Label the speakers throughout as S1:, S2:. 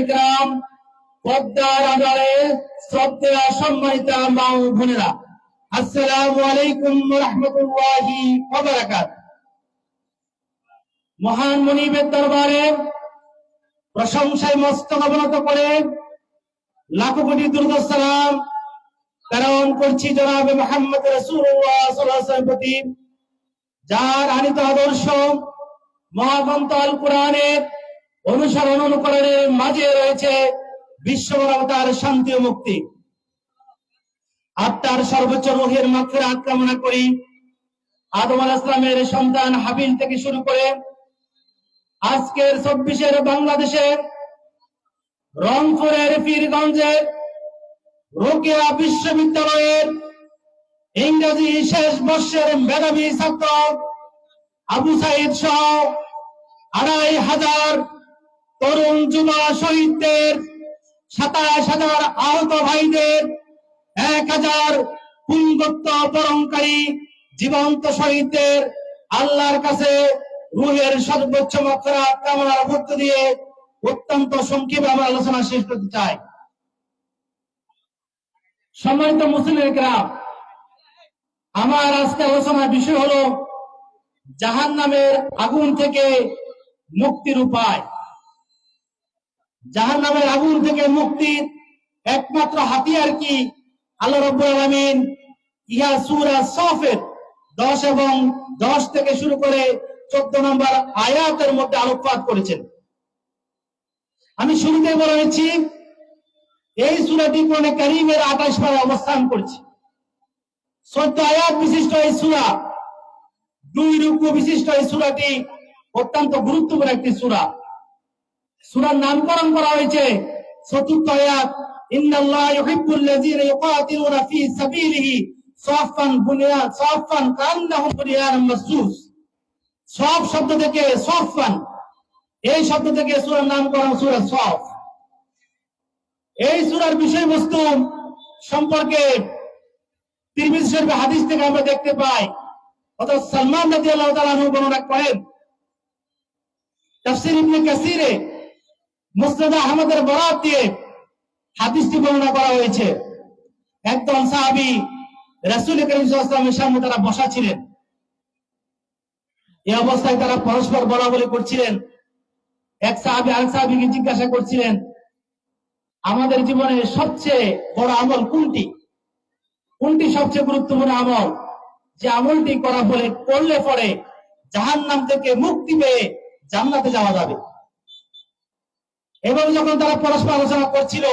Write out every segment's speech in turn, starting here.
S1: ইকরাম পদ্মার আড়ালে সম্মানিত মা ও বোনেরা, আসসালামু আলাইকুম রহমতুল্লাহি মহান মনিবের দরবারে প্রশংসায় অবনত করে লাখো কোটি প্রেরণ করছি জনাবে মোহাম্মদ ওয়াসাল্লামের প্রতি, যার আনিত আদর্শ মহাগ্রন্থ আল কোরআনের অনুসরণ অনুকরণের মাঝে রয়েছে বিশ্ব মানবতার শান্তি ও মুক্তি। আত্মার সর্বোচ্চ রোহের মাত্রা কামনা করি। আদম আল ইসলামের সন্তান হাবিল থেকে শুরু করে আজকের চব্বিশের বাংলাদেশের রংপুরের পীরগঞ্জের রোকেয়া বিশ্ববিদ্যালয়ের ইংরেজি শেষ বর্ষের মেধাবী ছাত্র আবু সাইদ সহ আড়াই হাজার তরুণ যুবা শহীদদের সাতাশ হাজার আহত ভাইদের এক হাজার পুঙ্গত্ব বরণকারী জীবন্ত শহীদদের আল্লাহর কাছে রুহের সর্বোচ্চ মাত্রা কামনার মধ্য দিয়ে অত্যন্ত সংক্ষেপে আমরা আলোচনা শেষ করতে চাই। সম্মানিত মুসলিমের গ্রাম আমার আজকে আলোচনার বিষয় হলো জাহান নামের আগুন থেকে মুক্তির উপায়। জাহান নামের আগুন থেকে মুক্তির একমাত্র হাতিয়ার কি? আল্লাহ রব্বুল আলামিন ইহা সূরা সফের দশ এবং দশ থেকে শুরু করে চোদ্দ নম্বর আয়াতের মধ্যে আলোকপাত করেছেন। আমি শুরুতে বলেছি এই সুরাটি কোরআনে কারিমের আঠাশ পারে অবস্থান করছে। চোদ্দ আয়াত বিশিষ্ট এই সুরা, দুই রূপ বিশিষ্ট এই সুরাটি অত্যন্ত গুরুত্বপূর্ণ একটি সুরা। সুরার নামকরণ করা হয়েছে। চতুর্থ আয়াত, ইন্নাল্লাহ ইউহিব্বুল লাযীনা ইউকাতিলুনা ফী কান্নাহুম সব শব্দ থেকে এই শব্দ থেকে সূরার নামকরণ এই বিষয়বস্তু সম্পর্কে তিরমিজি শরীফ হাদিস থেকে আমরা দেখতে পাই। অর্থাৎ সালমান রাদিয়াল্লাহু তাআলা বর্ণনা করেন, তাফসীর ইবনে মুসনাদ আহমদের বরাত দিয়ে হাদিসটি বর্ণনা করা হয়েছে। একদম সাহাবী রাসূল করিম সাল্লাল্লাহু আলাইহি ওয়াসাল্লামের সামনে তারা বসা ছিলেন। এই অবস্থায় তারা পরস্পর বলা বলি করছিলেন। এক সাহাবী আরেক সাহাবীকে জিজ্ঞাসা করছিলেন, আমাদের জীবনের সবচেয়ে বড় আমল কোনটি? কোনটি সবচেয়ে গুরুত্বপূর্ণ আমল? যে আমলটি করা ফলে করলে পরে জাহান নাম থেকে মুক্তি পেয়ে জান্নাতে যাওয়া যাবে। এবং যখন তারা পরস্পর আলোচনা করছিল,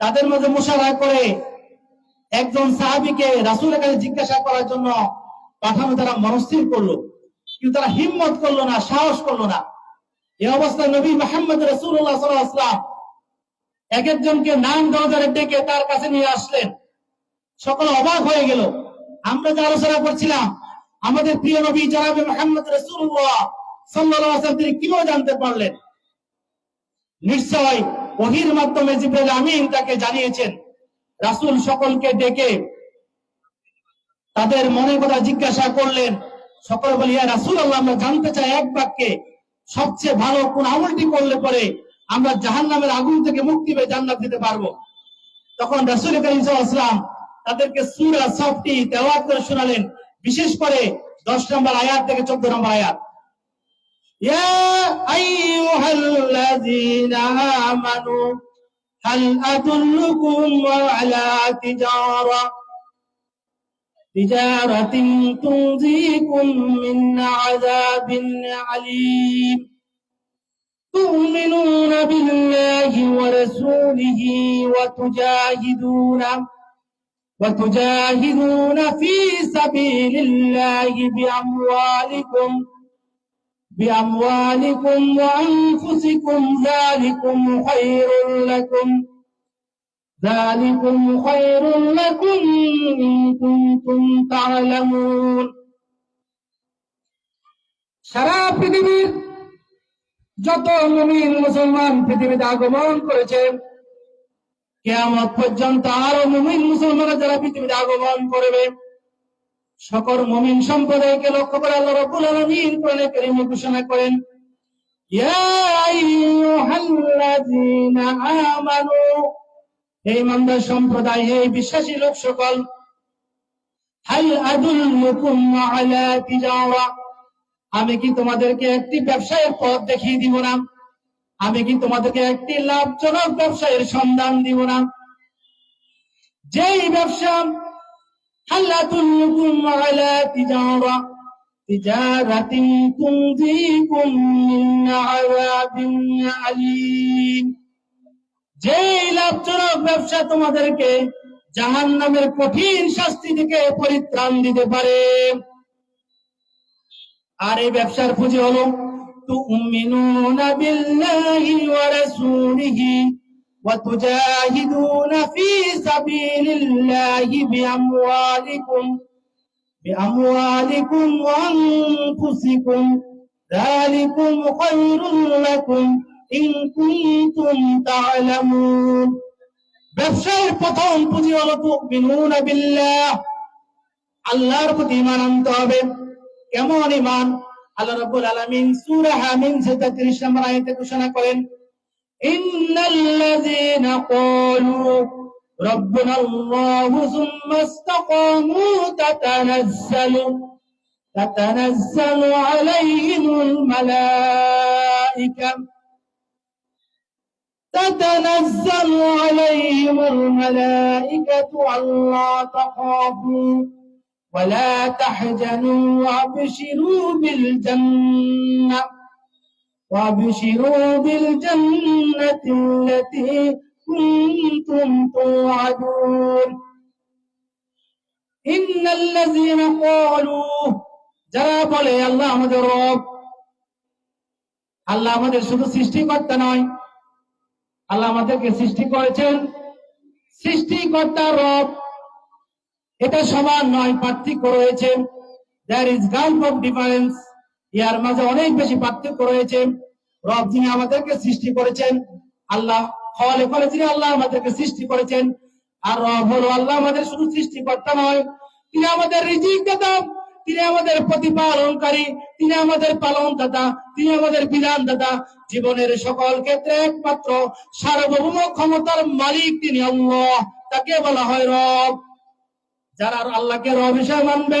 S1: তাদের মধ্যে মুশারা করে একজন সাহাবিকে রাসুলের কাছে জিজ্ঞাসা করার জন্য পাঠানো তারা মনস্থির করল। কিন্তু তারা হিম্মত করল না, সাহস করল না। এ অবস্থায় নবী মোহাম্মদ রসুল্লাহ সাল্লাম এক একজনকে নাম দরজারে ডেকে তার কাছে নিয়ে আসলেন। সকল অবাক হয়ে গেল। আমরা যে আলোচনা করছিলাম, আমাদের প্রিয় নবী জনাবে মোহাম্মদ রসুল্লাহ সাল্লাহ তিনি কীভাবে জানতে পারলেন? নিশ্চয় ওহির মাধ্যমে জিব্রাইল আমিন তাকে জানিয়েছেন। রাসূল সকলকে ডেকে তাদের মনে কথা জিজ্ঞাসা করলেন। সকল বলিয়া রাসূল আল্লাহ আমরা জানতে চাই এক বাক্যে, সবচেয়ে ভালো কোন আমলটি করলে পরে আমরা জাহান্নামের আগুন থেকে মুক্তি পেয়ে জান্নাত দিতে পারব? তখন রাসূল করিম সাল্লাল্লাহু আলাইহি ওয়াসাল্লাম তাদেরকে সূরা সফটি তেলাওয়াত করে শোনালেন। বিশেষ করে 10 নম্বর আয়াত থেকে 14 নম্বর আয়াত। يا أيها الذين آمنوا هل أدلكم على تجارة؟ تجارة تنجيكم من عذاب عليم تؤمنون بالله ورسوله وتجاهدون وتجاهدون في سبيل الله بأموالكم. بأموالكم وأنفسكم ذلكم خير لكم ذلكم خير لكم إن كنتم تعلمون সারা পৃথিবীর যত মুমিন মুসলমান পৃথিবীতে আগমন করেছে কেয়ামত পর্যন্ত আরো মুমিন মুসলমানরা যারা পৃথিবীতে আগমন করবে সকল মুমিন সম্প্রদায়কে লক্ষ্য করে আল্লাহ রাব্বুল আলামিন কোরআনে কারীমে ঘোষণা করেন, ইয়া আইয়ুহাল্লাযীনা আমানু, হে ইমানদার সম্প্রদায়, হে বিশ্বাসী লোক সকল হাল আদুল্লুকুম আলা তিজারা আমি কি তোমাদেরকে একটি ব্যবসায়ের পথ দেখিয়ে দিব না? আমি কি তোমাদেরকে একটি লাভজনক ব্যবসায়ের সন্ধান দিব না? যেই ব্যবসা হাল আদুল্লুকুম আলা তিজারা তিজারাতিন তুনজিকুম মিন আযাবিন আলীম যেই লাভজনক ব্যবসা তোমাদেরকে জাহান নামের কঠিন শাস্তি থেকে পরিত্রাণ দিতে পারে আর এই ব্যবসার পুঁজি হলো تؤمنون بالله ورسوله وتجاهدون في سبيل الله بأموالكم بأموالكم وأنفسكم ذلكم خير لكم إن كنتم تعلمون ব্যবসায়ের প্রথম পুঁজি হলো তুমিনুনা বিল্লাহ আল্লাহর প্রতি ঈমান আনতে হবে কেমন ঈমান আল্লাহ রাব্বুল আলামিন সূরা হামিম 37 নম্বর আয়াতে ঘোষণা করেন إن الذين قالوا ربنا الله ثم استقاموا تتنزل تتنزل عليهم الملائكة تتنزل عليهم الملائكة ألا تخافوا ولا تحزنوا وابشروا بالجنة وابشروا بالجنة التي كنتم توعدون إن الذين قالوا যারা বলে আল্লাহ আমাদের রব আল্লাহ আমাদের শুধু সৃষ্টিকর্তা নয় আল্লাহ আমাদেরকে সৃষ্টি করেছেন সৃষ্টিকর্তা রব এটা সমান নয় পার্থক্য রয়েছে there is gulf of difference ইয়ার মাঝে অনেক বেশি পার্থক্য রয়েছে। রব যিনি আমাদেরকে সৃষ্টি করেছেন, আল্লাহ ফলে ফলে যিনি আল্লাহ আমাদেরকে সৃষ্টি করেছেন, আর রব হলো আল্লাহ আমাদের শুধু সৃষ্টিকর্তা নয়, তিনি আমাদের রিজিক দাতা তিনি আমাদের প্রতিপালনকারী, তিনি আমাদের পালন দাতা তিনি আমাদের বিধান দাতা জীবনের সকল ক্ষেত্রে একমাত্র সার্বভৌম ক্ষমতার মালিক তিনি আল্লাহ, তাকে বলা হয় রব। যারা আল্লাহকে রব হিসেবে মানবে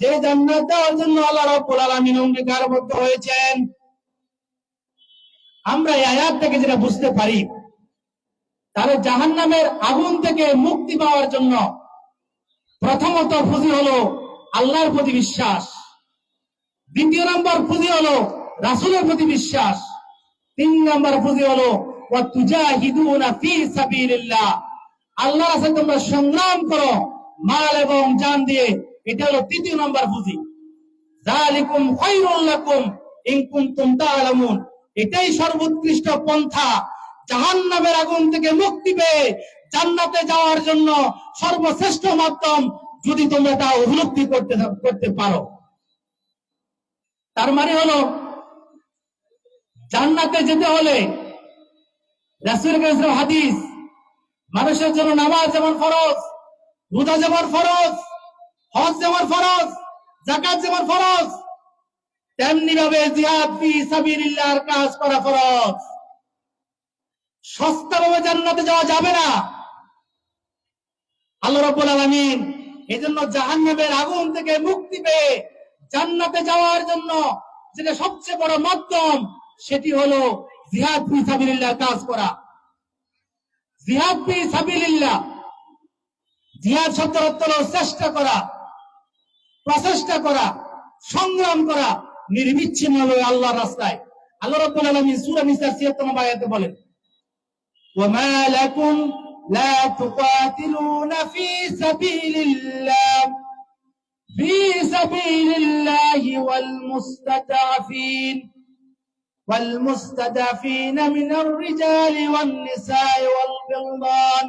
S1: যে জান্নাত দেওয়ার জন্য আল্লাহ রাব্বুল আলামিন অঙ্গীকারবদ্ধ হয়েছেন। আমরা এই আয়াত থেকে যেটা বুঝতে পারি, তাহলে জাহান্নামের আগুন থেকে মুক্তি পাওয়ার জন্য প্রথমত পুঁজি হলো আল্লাহর প্রতি বিশ্বাস। দ্বিতীয় নম্বর পুঁজি হলো রাসূলের প্রতি বিশ্বাস। তিন নম্বর পুঁজি হলো আল্লাহ তোমরা সংগ্রাম করো মাল এবং জান দিয়ে হলো তৃতীয় নম্বর পুঁজি। যালিকুম খায়রুল লাকুম ইন কুনতুম এটাই সর্বোৎকৃষ্ট পন্থা। জাহান্নামের আগুন থেকে মুক্তি পেয়ে জান্নাতে যাওয়ার জন্য সর্বশ্রেষ্ঠ মাধ্যম যদি তোমরা তা উপলব্ধি করতে করতে পারো। তার মানে হলো, জান্নাতে যেতে হলে রাসূল হাদিস, মানুষের জন্য নামাজ যেমন ফরজ, রোজা যেমন ফরজ হজ যেমন ফরজ জাকাত যেমন ফরজ, তেমনি ভাবে জিহাদ ফি সাবিলিল্লাহর কাজ করা ফরজ। সস্তা ভাবে জান্নাতে যাওয়া যাবে না। আল্লাহ রাব্বুল আলামিন এজন্য জাহান্নামের আগুন থেকে মুক্তি পেয়ে জান্নাতে যাওয়ার জন্য যেটা সবচেয়ে বড় মাধ্যম, সেটি হলো জিহাদ ফি সাবিলিল্লাহ কাজ করা। জিহাদ ফি সাবিলিল্লাহ, জিহাদ শব্দের অর্থ চেষ্টা করা। প্রচেষ্টা করা সংগ্রাম করা নির্বিচ্ছিন্ন ভাবে আল্লাহর রাস্তায় আল্লাহ রাব্বুল আলামিন সূরা নিসার 76 নম্বর আয়াতে বলেন وما لكم لا تقاتلون في سبيل الله في سبيل الله والمستضعفين والمستضعفين من الرجال والنساء والولدان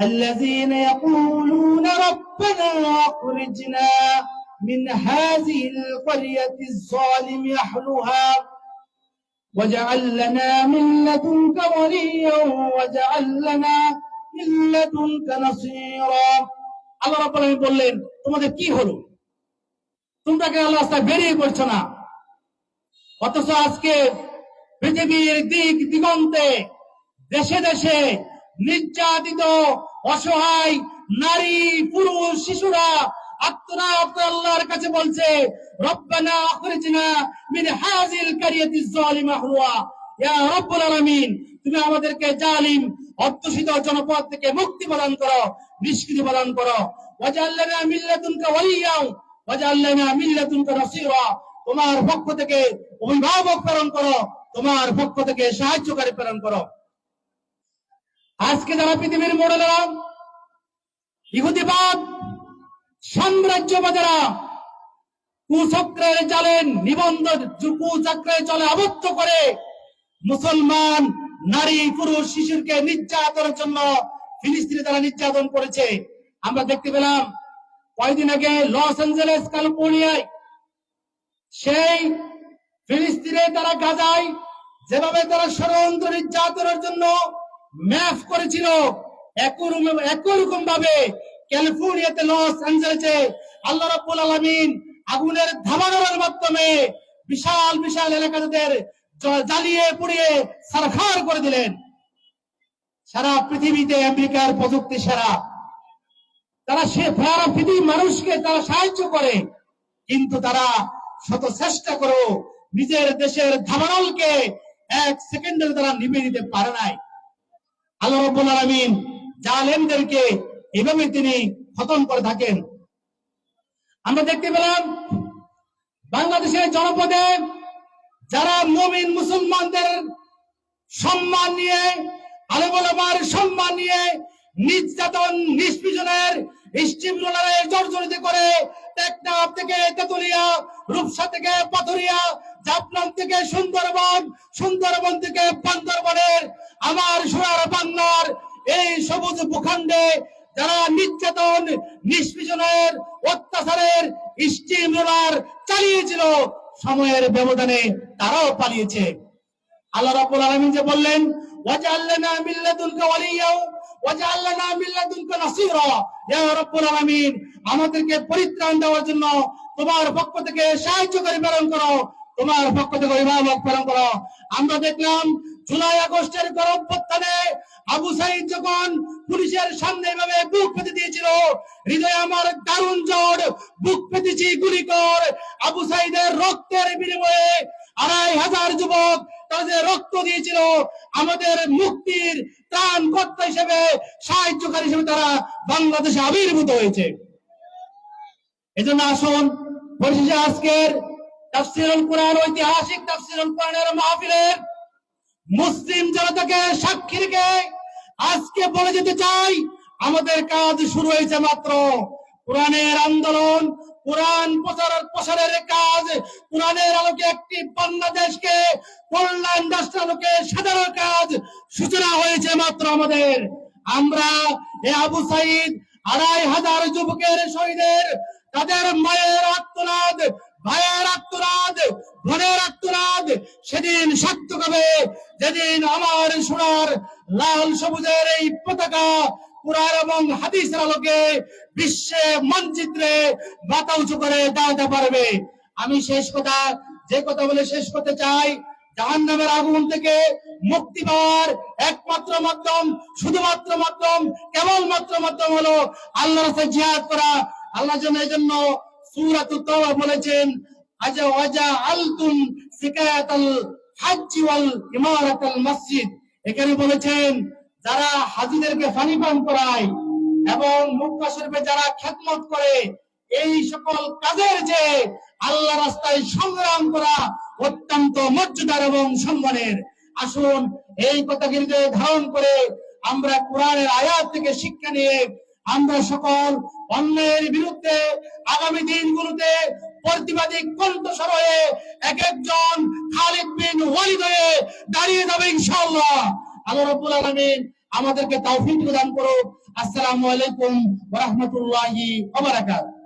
S1: الذين يقولون ربنا اخرجنا من هذه القرية الظالم أهلها واجعل لنا من لدنك وليا واجعل لنا من لدنك نصيرا আল্লাহ রাব্বুল আলামিন বললেন তোমাদের কি হলো তোমরা কেন আল্লাহ রাস্তায় বেরিয়ে পড়ছো না অথচ আজকে পৃথিবীর দিক দিগন্তে দেশে দেশে নির্যাতিত, অসহায় নারী, পুরুষ, শিশুরা আত্মনাথ আল্লাহর কাছে বলছে, রব্বানা আখরিজনা মিন হাযিল কারিয়াতিজ জালিমা হুয়া। ইয়া রব্বুল আলামিন, তুমি আমাদেরকে জালিম জনপদ থেকে মুক্তি প্রদান করো, নিষ্কৃতি প্রদান করো। ওয়ালিয়া ওয়াজআল্লানা মিন লাদুনকা নাসীরা। তোমার পক্ষ থেকে অভিভাবক প্রেরণ করো, তোমার পক্ষ থেকে সাহায্যকারী প্রেরণ করো। আজকে যারা পৃথিবীর মোড়েরা ইহুদিবাদ সাম্রাজ্যবাদেরা কুচক্রের জালে নিবন্ধ কুচক্রের জলে আবদ্ধ করে মুসলমান, নারী, পুরুষ, শিশুকে নির্যাতনের জন্য ফিলিস্তিনে তারা নির্যাতন করেছে। আমরা দেখতে পেলাম কয়েকদিন আগে লস অ্যাঞ্জেলেস, ক্যালিফোর্নিয়ায় সেই ফিলিস্তিনে তারা গাজায় যেভাবে তারা ষড়যন্ত্র নির্যাতনের জন্য ম্যাপ করেছিল। একই রকম ভাবে ক্যালিফোর্নিয়াতে, লস আল্লাহ রাব্বুল আলামিন আগুনের ধামানোর মাধ্যমে বিশাল বিশাল জ্বালিয়ে পুড়িয়ে সারখার করে দিলেন। সারা পৃথিবীতে আমেরিকার প্রযুক্তি সেরা। তারা সে, সারা পৃথিবীর মানুষকে তারা সাহায্য করে, কিন্তু তারা শত চেষ্টা করো নিজের দেশের ধামানলকে এক সেকেন্ডের তারা নিভে দিতে পারে নাই। আল্লাহ রাব্বুল আলামিন জালেমদেরকে এভাবে তিনি খতম করে থাকেন। আমরা দেখতে পেলাম, বাংলাদেশের জনপদে যারা মুমিন মুসলমানদের সম্মান নিয়ে আলেমার সম্মান নিয়ে নির্যাতন নিষ্পীজনের স্টিম রোলারে জর্জরিত করে টেকনাফ থেকে তেতুলিয়া, রূপসা থেকে পাথরিয়া, জাফলং থেকে সুন্দরবন সুন্দরবন থেকে বান্দরবনের আমার সোনার বাংলার এই সবুজ ভূখণ্ডে যারা নির্যাতন নিষ্পীজনের অত্যাচারের, স্টিম রোলার চালিয়েছিল, সময়ের ব্যবধানে তারাও পালিয়েছে। আল্লাহ রাব্বুল আলামিন যে বললেন, ওয়াজআলনা মিন লাদুনকা ওয়ালিয়া, ওয়াজআলনা মিন লাদুনকা নাসীরা। ইয়া রাব্বুল আলামিন, আমাদেরকে পরিত্রাণ দেওয়ার জন্য তোমার পক্ষ থেকে সাহায্যকারী প্রেরণ করো। তোমার পক্ষ থেকে অভিভাবক প্রেরণ করো। আমরা দেখলাম জুলাই আগস্টের গণঅভ্যুত্থানে আবু সাইদ যখন পুলিশের সামনে এভাবে বুক পেতে দিয়েছিল, হৃদয়ে আমার দারুণ জ্বর বুক পেতেছি গুলি কর। আবু সাইদের রক্তের বিনিময়ে আড়াই হাজার যুবক যে রক্ত দিয়েছিল। আমাদের মুক্তির ত্রাণ কর্তা হিসেবে, সাহায্যকারী হিসেবে তারা বাংলাদেশে আবির্ভূত হয়েছে। এজন্য আসুন, পরিশেষে আজকের তাফসিরুল কোরআন, ঐতিহাসিক তাফসিরুল কোরআনের মাহফিলের মুসলিম জনতাকে সাক্ষী রেখে আজকে বলে যেতে চাই, আমাদের কাজ শুরু হয়েছে মাত্র। কোরআনের আন্দোলন, কোরআন প্রচার প্রসারের কাজ, কোরআনের আলোকে একটি বাংলাদেশকে, কল্যাণ রাষ্ট্র আলোকে সাজানোর কাজ সূচনা হয়েছে মাত্র আমাদের। আমরা এ আবু সাইদ, আড়াই হাজার যুবকের শহীদের, তাদের মায়ের আত্মনাদ, ভাইয়ের আত্মনাদ, বোনের আত্মনাদ, সেদিন সার্থক হবে। যেদিন আমার সোনার, লাল সবুজের এই পতাকা, কুরআন এবং হাদিসের আলোকে বিশ্বে মানচিত্রে মাথা উঁচু করে দাঁড়াতে পারবে। আমি শেষ কথা, যে কথা বলে শেষ করতে চাই জাহান নামের আগুন থেকে মুক্তি পাওয়ার একমাত্র মাধ্যম, শুধুমাত্র মাধ্যম, কেবলমাত্র মাধ্যম হলো আল্লাহ রাস্তায় জিহাদ করা। আল্লাহ যেন এই জন্য তাওবা বলেছেন, আজা ওয়াজা আলতুম এখানে বলেছেন, যারা হাজিদেরকে পানি পান করায় এবং যারা খেদমত করে, এই সকল কাজের যে আল্লাহ রাস্তায় সংগ্রাম করা অত্যন্ত মর্যাদার এবং সম্মানের। আসুন, এই কথাগুলিকে ধারণ করে আমরা কোরআনের আয়াত থেকে শিক্ষা নিয়ে আমরা সকল অন্যের বিরুদ্ধে আগামী দিনগুলোতে প্রতিবাদী কণ্ঠস্বর হয়ে এক একজন খালিদ বিন ওয়ালিদ হয়ে দাঁড়িয়ে যাবে ইনশাআল্লাহ। আল্লাহ রাব্বুল আলামিন আমাদেরকে তৌফিক প্রদান করুক। আসসালামু আলাইকুম ওয়া রাহমাতুল্লাহি ওয়া বারাকাতুহু।